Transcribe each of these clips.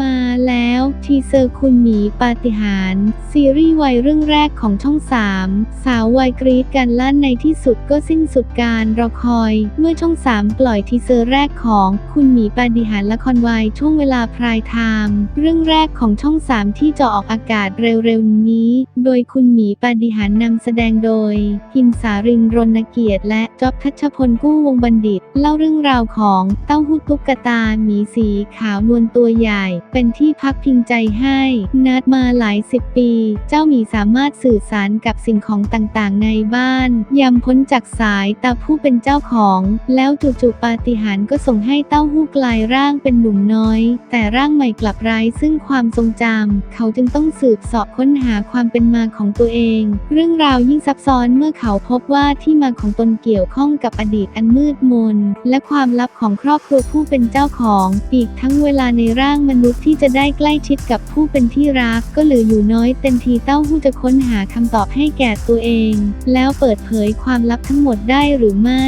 มาแล้วทีเซอร์คุณหมีปาฏิหาริย์ซีรีส์วัยเรื่องแรกของช่อง 3 สาววัยกรีดกันลั่นในที่สุดก็สิ้นสุดการรอคอย เมื่อช่อง 3 ปล่อยทีเซอร์แรกของคุณหมีปาฏิหาริย์ละครวัยช่วงเวลาพรายไทม์เรื่องแรกของช่อง 3 ที่จะออกอากาศเร็วๆนี้ โดยคุณหมีปาฏิหาริย์นำแสดงโดยพิมสารินรณเกียรติและจอบทัชพลกู้วงบัณฑิต เล่าเรื่องราวของเต้าหู้ตุ๊กตาหมีสีขาวนวลตัวใหญ่เป็นที่พักพิงใจให้ นัดมาหลายสิบปี เจ้าหมีสามารถสื่อสารกับสิ่งของต่างๆ ในบ้านยำพ้นจากสายตาผู้เป็นเจ้าของ แล้วจู่ๆปาฏิหาริย์ก็ส่งให้เต้าหู้กลายร่างเป็นหนุ่มน้อย แต่ร่างใหม่กลับไร้ซึ่งความทรงจำเขาจึงต้องสืบสอบค้นหาความเป็นมาของตัวเอง เรื่องราวยิ่งซับซ้อนเมื่อเขาพบว่าที่มาของตนเกี่ยวข้องกับอดีตอันมืดมน และความลับของครอบครัวผู้เป็นเจ้าของ อีกทั้งเวลาในร่างมนุษย์ที่จะได้ใกล้ชิดกับผู้เป็นที่รัก ก็เหลืออยู่น้อยเต็มทีเต้าหู้จะค้นหาคำตอบให้แก่ตัวเอง แล้วเปิดเผยความลับทั้งหมดได้หรือไม่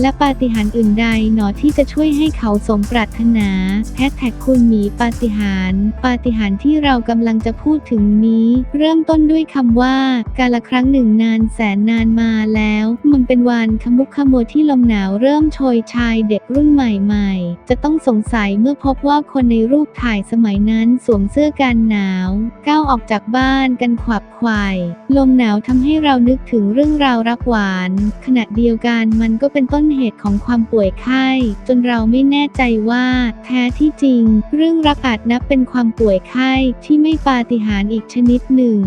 และปาฏิหาริย์อื่นใดหนอที่จะช่วยให้เขาสมปรารถนาแฮชแท็กคุณหมีปาฏิหาริย์ปาฏิหาริย์ที่เรากำลังจะพูดถึงนี้ เริ่มต้นด้วยคำว่า การละครั้งหนึ่งนานแสนนานมาแล้ว มันเป็นวันขมุกขมัวที่ลมหนาวเริ่มโชยชายเด็กรุ่นใหม่ๆ จะต้องสงสัยเมื่อพบว่าคนในรูปถ่ายสมัยนั้นสวมเสื้อกันหนาว ก้าวออกจากบ้านกันขวับไขว่ลมหนาวทำให้เรานึกถึงเรื่องราวรักหวาน ขณะเดียวกันมันก็เป็นต้นเหตุของความป่วยไข้ จนเราไม่แน่ใจว่าแท้ที่จริง เรื่องรักอาจนับเป็นความป่วยไข้ที่ไม่ปาฏิหาริย์อีกชนิดหนึ่ง